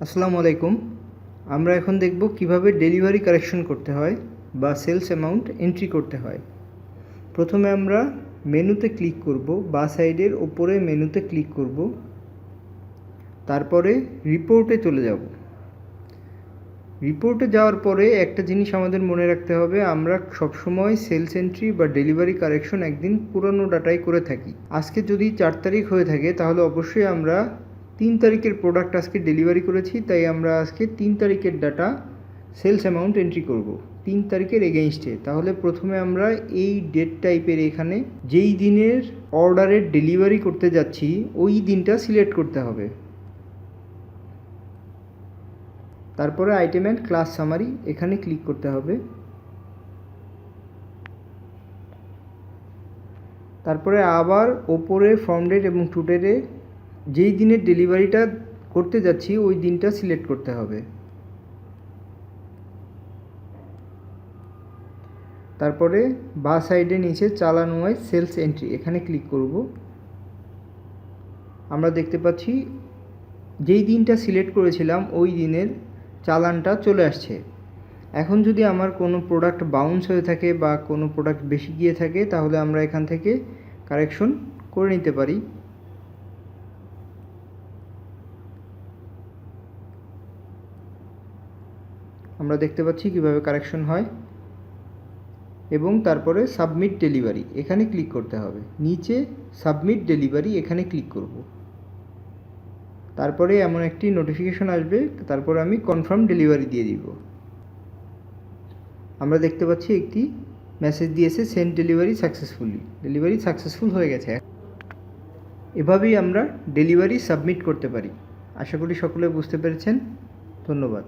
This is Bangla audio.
আসসালামু আলাইকুম। আমরা এখন দেখব কীভাবে ডেলিভারি কারেকশন করতে হয় বা সেলস অ্যামাউন্ট এন্ট্রি করতে হয়। প্রথমে আমরা মেনুতে ক্লিক করব, বা সাইডের ওপরে মেনুতে ক্লিক করব। তারপরে রিপোর্টে চলে যাব। রিপোর্টে যাওয়ার পরে একটা জিনিস আমাদের মনে রাখতে হবে, আমরা সবসময় সেলস এন্ট্রি বা ডেলিভারি কারেকশন একদিন পুরনো ডাটাই করে থাকি। আজকে যদি চার তারিখ হয়ে থাকে, তাহলে অবশ্যই আমরা তিন তারিখের প্রোডাক্ট আজকে ডেলিভারি করেছি, তাই আমরা আজকে তিন তারিখের ডাটা সেলস অ্যামাউন্ট এন্ট্রি করব। তিন তারিখের এগেনস্টে তাহলে প্রথমে আমরা এই ডেট টাইপের এখানে যেই দিনের অর্ডারের ডেলিভারি করতে যাচ্ছি, ওই দিনটা সিলেক্ট করতে হবে। তারপরে আইটেম অ্যান্ড ক্লাস সামারি এখানে ক্লিক করতে হবে। তারপরে আবার ওপরে ফর্ম ডেট এবং টু ডেটে যেই দিনের ডেলিভারিটা করতে যাচ্ছি, ওই দিনটা সিলেক্ট করতে হবে। তারপরে বা সাইডে নিচে চালানো হয় সেলস এন্ট্রি। এখানে ক্লিক করব। আমরা দেখতে পাচ্ছি, যেই দিনটা সিলেক্ট করেছিলাম, ওই দিনের চালানটা চলে আসছে। এখন যদি আমার কোনো প্রোডাক্ট বাউন্স হয়ে থাকে বা কোনো প্রোডাক্ট বেশি গিয়ে থাকে, তাহলে আমরা এখান থেকে কারেকশন করে নিতে পারি। আমরা দেখতে পাচ্ছি কীভাবে কারেকশন হয়। এবং তারপরে সাবমিট ডেলিভারি, এখানে ক্লিক করতে হবে। নিচে সাবমিট ডেলিভারি, এখানে ক্লিক করব। তারপরে এমন একটি নোটিফিকেশন আসবে, তারপরে আমি কনফার্ম ডেলিভারি দিয়ে দিব। আমরা দেখতে পাচ্ছি একটি মেসেজ দিয়েছে send delivery successfully delivery successful হয়ে গেছে। এভাবেই আমরা ডেলিভারি সাবমিট করতে পারি। আশা করি সকলে বুঝতে পেরেছেন। ধন্যবাদ।